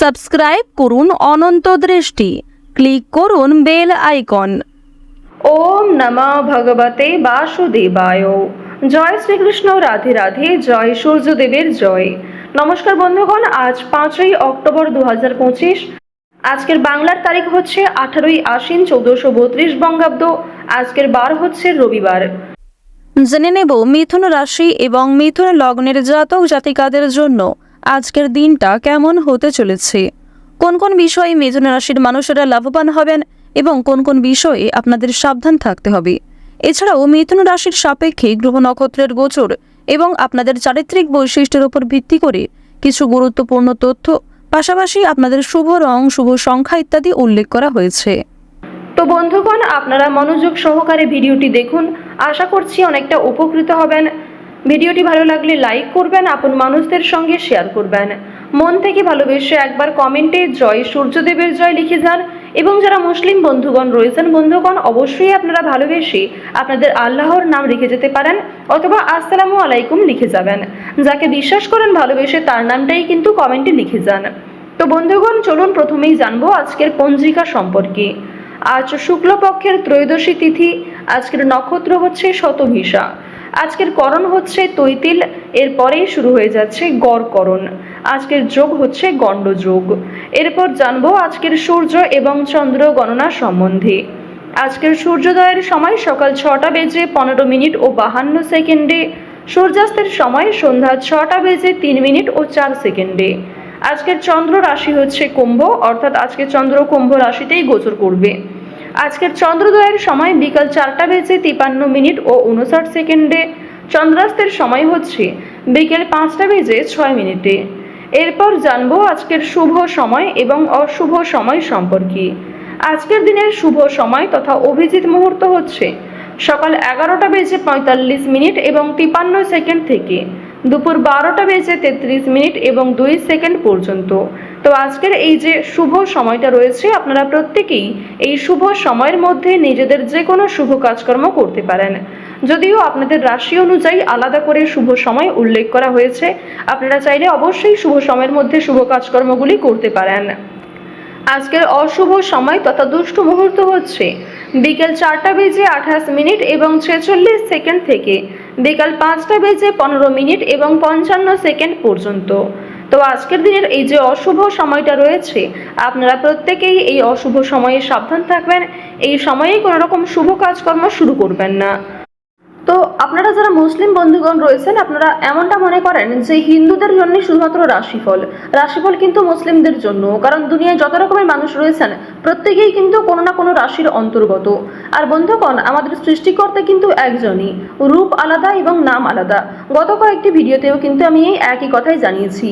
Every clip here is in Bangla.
সাবস্ক্রাইব করুন অনন্ত দৃষ্টি। ক্লিক করুন বেল আইকন। ওম নমঃ ভগবতে বাসুদেবায়। জয় শ্রীকৃষ্ণ রাধে রাধে জয় সূর্যদেবের জয়। নমস্কার বন্ধুগণ আজ পাঁচই অক্টোবর দু পঁচিশ। আজকের বাংলার তারিখ হচ্ছে আঠারোই আশ্বিন চৌদ্দশো বত্রিশ বঙ্গাব্দ। আজকের বার হচ্ছে রবিবার। জেনে নেব মিথুন রাশি এবং মিথুন লগ্নের জাতক জাতিকাদের জন্য আজকের দিনটা কেমন হতে চলেছে? কোন কোন বিষয়ে মিথুন রাশির মানুষেরা লাভবান হবেন এবং কোন কোন বিষয়ে আপনাদের সাবধান থাকতে হবে? এছাড়াও মিথুন রাশির সাপেক্ষে গ্রহ নক্ষত্রের গোচর এবং আপনাদের চারিত্রিক বৈশিষ্ট্যের উপর ভিত্তি করে কিছু গুরুত্বপূর্ণ তথ্য, পাশাপাশি আপনাদের শুভ রং, শুভ সংখ্যা ইত্যাদি উল্লেখ করা হয়েছে। তো বন্ধুগণ, আপনারা মনোযোগ সহকারে ভিডিওটি দেখুন। আশা করছি অনেকটা উপকৃত হবেন। ভিডিওটি ভালো লাগলে লাইক করবেন, আপন মানুষদের সঙ্গে শেয়ার করবেন। মন থেকে ভালোবেসে একবার কমেন্টে জয় সূর্যদেবের জয় লিখে যান এবং যারা মুসলিম বন্ধুগণ রয়েছেন বন্ধুগণ, অবশ্যই আপনারা ভালোবেসে আপনাদের আল্লাহর নাম লিখে যেতে পারেন অথবা আসসালামু আলাইকুম লিখে যাবেন। যাকে বিশ্বাস করেন ভালোবেসে তার নামটাই কিন্তু কমেন্টে লিখে যান। তো বন্ধুগণ, চলুন প্রথমেই জানব আজকের পঞ্জিকা সম্পর্কে। আজ শুক্লপক্ষের ত্রয়োদশী তিথি, আজকের নক্ষত্র হচ্ছে শতভিসা। আজকের করণ হচ্ছে তৈতিল, এরপরেই শুরু হয়ে যাচ্ছে গড়করণ আজকের যোগ হচ্ছে গণ্ডযোগ। এরপর জানব আজকের সূর্য এবং চন্দ্র গণনা সম্বন্ধে। আজকের সূর্যোদয়ের সময় সকাল ছটা বেজে পনেরো মিনিট ও বাহান্ন সেকেন্ডে। সূর্যাস্তের সময় সন্ধ্যা ছটা বেজে তিন মিনিট ও চার সেকেন্ডে। আজকের চন্দ্র রাশি হচ্ছে কুম্ভ, অর্থাৎ আজকে চন্দ্র কুম্ভ রাশিতেই গোচর করবে। আজকের চন্দ্রোদয়ের সময় বিকাল চারটা বেজে তিপান্ন মিনিট ও উনষাট সেকেন্ডে চন্দ্রাস্তের সময় হচ্ছে বিকেল পাঁচটা বেজে ছয় মিনিটে। এরপর জানব আজকের শুভ সময় এবং অশুভ সময় সম্পর্কে। আজকের দিনের শুভ সময় তথা অভিজিৎ মুহূর্ত হচ্ছে সকাল এগারোটা বেজে পঁয়তাল্লিশ মিনিট এবং তিপান্ন সেকেন্ড থেকে। দুপুর বারোটা বেজে তেত্রিশ মিনিট এবং দুই সেকেন্ড পর্যন্ত। তো আজকের এই যে শুভ সময়টা রয়েছে, আপনারা প্রত্যেকেই এই শুভ সময়ের মধ্যে নিজেদের যে কোনো শুভ কাজকর্ম করতে পারেন। যদিও আপনাদের রাশি অনুযায়ী আলাদা করে শুভ সময় উল্লেখ করা হয়েছে, আপনারা চাইলে অবশ্যই শুভ সময়ের মধ্যে শুভ কাজকর্মগুলি করতে পারেন। আজকের অশুভ সময় তথা দুষ্টু মুহূর্ত হচ্ছে, বিকেল চারটা বেজে আঠাশ মিনিট এবং ছেচল্লিশ সেকেন্ড থেকে বিকাল পাঁচটা বেজে পনেরো মিনিট এবং পঞ্চান্ন সেকেন্ড পর্যন্ত। তো আজকের দিনের এই যে অশুভ সময়টা রয়েছে, আপনারা প্রত্যেকেই এই অশুভ সময়ে সাবধান থাকবেন। এই সময়েই কোনো রকম শুভ কাজকর্ম শুরু করবেন না। তো আপনারা যারা মুসলিম বন্ধুগণ রয়েছেন, আপনারা এমনটা মনে করেন যে হিন্দুদের জন্য শুধুমাত্র রাশিফল। রাশিফল কিন্তু মুসলিমদের জন্য কারণ দুনিয়ায় যত রকমের মানুষ রয়েছেন, প্রত্যেকেই কিন্তু কোনো না কোনো রাশির অন্তর্গত। আর বন্ধুগণ, আমাদের সৃষ্টিকর্তা কিন্তু একজনই, রূপ আলাদা এবং নাম আলাদা। গত কয়েকটি ভিডিওতেও কিন্তু আমি এই একই কথাই জানিয়েছি।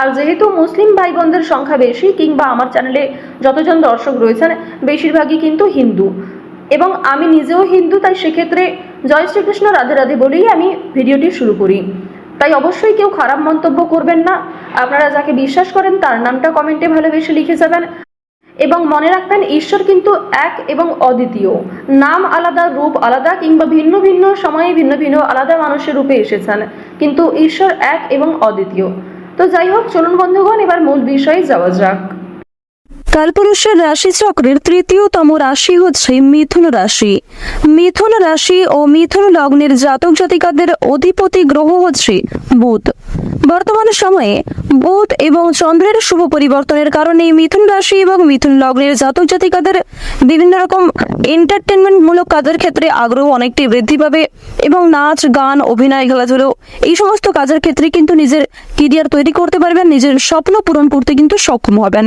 আর যেহেতু মুসলিম ভাই বোনদের সংখ্যা বেশি, কিংবা আমার চ্যানেলে যতজন দর্শক রয়েছেন, বেশিরভাগই কিন্তু হিন্দু। এবং আমি নিজেও হিন্দু, তাই সেক্ষেত্রে জয় শ্রীকৃষ্ণ, রাধে রাধে বলেই আমি ভিডিওটি শুরু করি। তাই অবশ্যই কেউ খারাপ মন্তব্য করবেন না। আপনারা যাকে বিশ্বাস করেন, তার নামটা কমেন্টে ভালোবেসে লিখে যাবেন। এবং মনে রাখবেন, ঈশ্বর কিন্তু এক এবং অদ্বিতীয়। নাম আলাদা, রূপ আলাদা, কিংবা ভিন্ন ভিন্ন সময়ে ভিন্ন ভিন্ন আলাদা মানুষের রূপে এসেছেন। কিন্তু ঈশ্বর এক এবং অদ্বিতীয়। তো যাই হোক, চলুন বন্ধুগণ, এবার মূল বিষয়ে যাওয়া যাক। কালপুরুষের রাশি চক্রের তৃতীয়তম রাশি হচ্ছে মিথুন রাশি। মিথুন রাশি ও মিথুন লগ্নের জাতক জাতিকাদের অধিপতি গ্রহ হচ্ছে বুধ। বর্তমান সময়ে বুধ এবং চন্দ্রের শুভ পরিবর্তনের কারণে মিথুন রাশি এবং মিথুন লগ্নের জাতক জাতিকাদের বিভিন্ন রকম এন্টারটেনমেন্ট মূলক কাজের ক্ষেত্রে আগ্রহ অনেকটি বৃদ্ধি পাবে এবং নাচ, গান, অভিনয়, খেলাধুলো এই সমস্ত কাজের ক্ষেত্রে কিন্তু নিজের কেরিয়ার তৈরি করতে পারবেন, নিজের স্বপ্ন পূরণ করতে কিন্তু সক্ষম হবেন।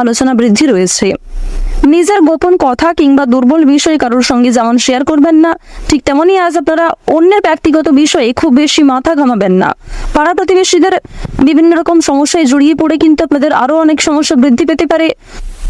আলোচনা বৃদ্ধি রয়েছে। নিজের গোপন কথা কিংবা দুর্বল বিষয় কারোর সঙ্গে যেমন শেয়ার করবেন না, ঠিক তেমনই আজ আপনারা অন্যের ব্যক্তিগত বিষয়ে খুব বেশি মাথা ঘামাবেন না। পাড়া প্রতিবেশীদের বিভিন্ন রকম সমস্যায় জড়িয়ে পড়ে কিন্তু আপনাদের আরও অনেক সমস্যা বৃদ্ধি পেতে পারে।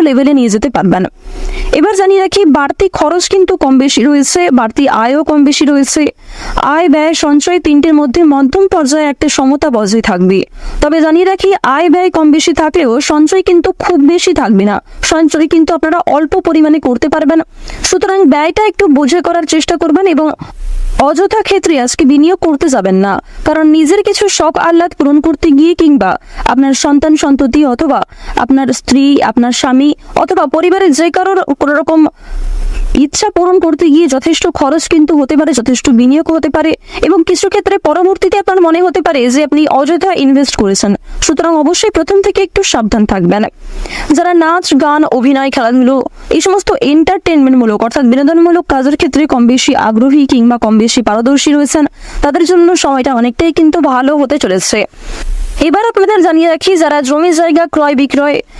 লেভেলে নিয়ে যেতে পারবেন। এবার জানিয়ে রাখি, বাড়তি খরচ কিন্তু কম বেশি রয়েছে, বাড়তি আয়ও কম বেশি রয়েছে। আয়, ব্যয়, সঞ্চয় তিনটের মধ্যে মধ্যম পর্যায়ে একটা সমতা বজায় থাকবে। তবে জানিয়ে রাখি, আয়, ব্যয় কম বেশি থাকলেও সঞ্চয় কিন্তু খুব বেশি থাকবে না। সঞ্চয় কিন্তু আপনারা অল্প পরিমাণে করতে পারবেন। সুতরাং ব্যয়টা একটু বুঝে করার চেষ্টা করবেন এবং অযথা ক্ষেত্রে আজকে বিনিয়োগ করতে যাবেন না। কারণ নিজের কিছু শখ আহ্লাদ পূরণ করতে গিয়ে কিংবা আপনার সন্তান সন্ততি অথবা আপনার স্ত্রী, আপনার স্বামী অথবা পরিবারের যে কারোর কোনো রকম ইচ্ছা পূরণ করতে গিয়ে যথেষ্ট খরচ কিন্তু হতে পারে, যথেষ্ট বিনিয়োগ হতে পারে এবং কিছু ক্ষেত্রে পরবর্তীতে আপনার মনে হতে পারে যে আপনি অযথা ইনভেস্ট করেছেন। সুতরাং অবশ্যই প্রথম থেকে একটু সাবধান থাকবেন। যারা নাচ, গান, অভিনয়, খেলাধুলো এই সমস্ত এন্টারটেনমেন্টমূলক অর্থাৎ বিনোদনমূলক কাজের ক্ষেত্রে কম বেশি আগ্রহী কিংবা কম বেশি পারদর্শী রয়েছেন, তাদের জন্য সময়টা অনেকটাই কিন্তু ভালো হতে চলেছে। এবার আপনাদের জানিয়ে রাখি, যারা জমি জায়গা ক্রয় বিক্রয়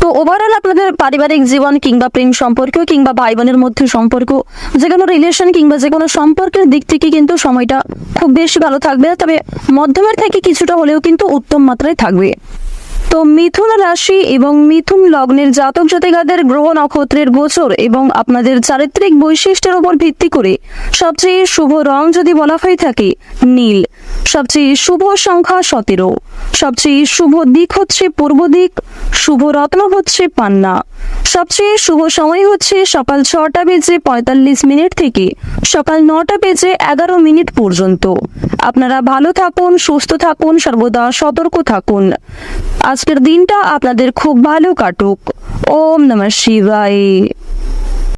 তো ওভারঅল আপনাদের পারিবারিক জীবন কিংবা প্রেম সম্পর্ক কিংবা ভাই বোনের মধ্যে সম্পর্ক, যে কোনো রিলেশন কিংবা যে কোনো সম্পর্কের দিক থেকে কিন্তু সময়টা খুব বেশি ভালো থাকবে তবে মধ্যমের থেকে কিছুটা হলেও কিন্তু উত্তম মাত্রায় থাকবে। তো মিথুন রাশি এবং মিথুন লগ্নের জাতক জাতিকাদের গ্রহ নক্ষত্রের গোচর এবং আপনাদের চারিত্রিক বৈশিষ্ট্যের উপর ভিত্তি করে সবচেয়ে শুভ রং যদি বলা হয়ে থাকে, নীল। সবচেয়ে শুভ সংখ্যা সতেরো। সবচেয়ে শুভ দিক হচ্ছে পূর্ব দিক শুভ রত্ন হচ্ছে পান্না। সবচেয়ে শুভ সময় হচ্ছে সকাল ছটা বেজে পঁয়তাল্লিশ মিনিট থেকে সকাল নটা বেজে এগারো মিনিট পর্যন্ত। আপনারা ভালো থাকুন, সুস্থ থাকুন, সর্বদা সতর্ক থাকুন। আজকের দিনটা আপনাদের খুব ভালো কাটুক। ওম নমঃ শিবায়।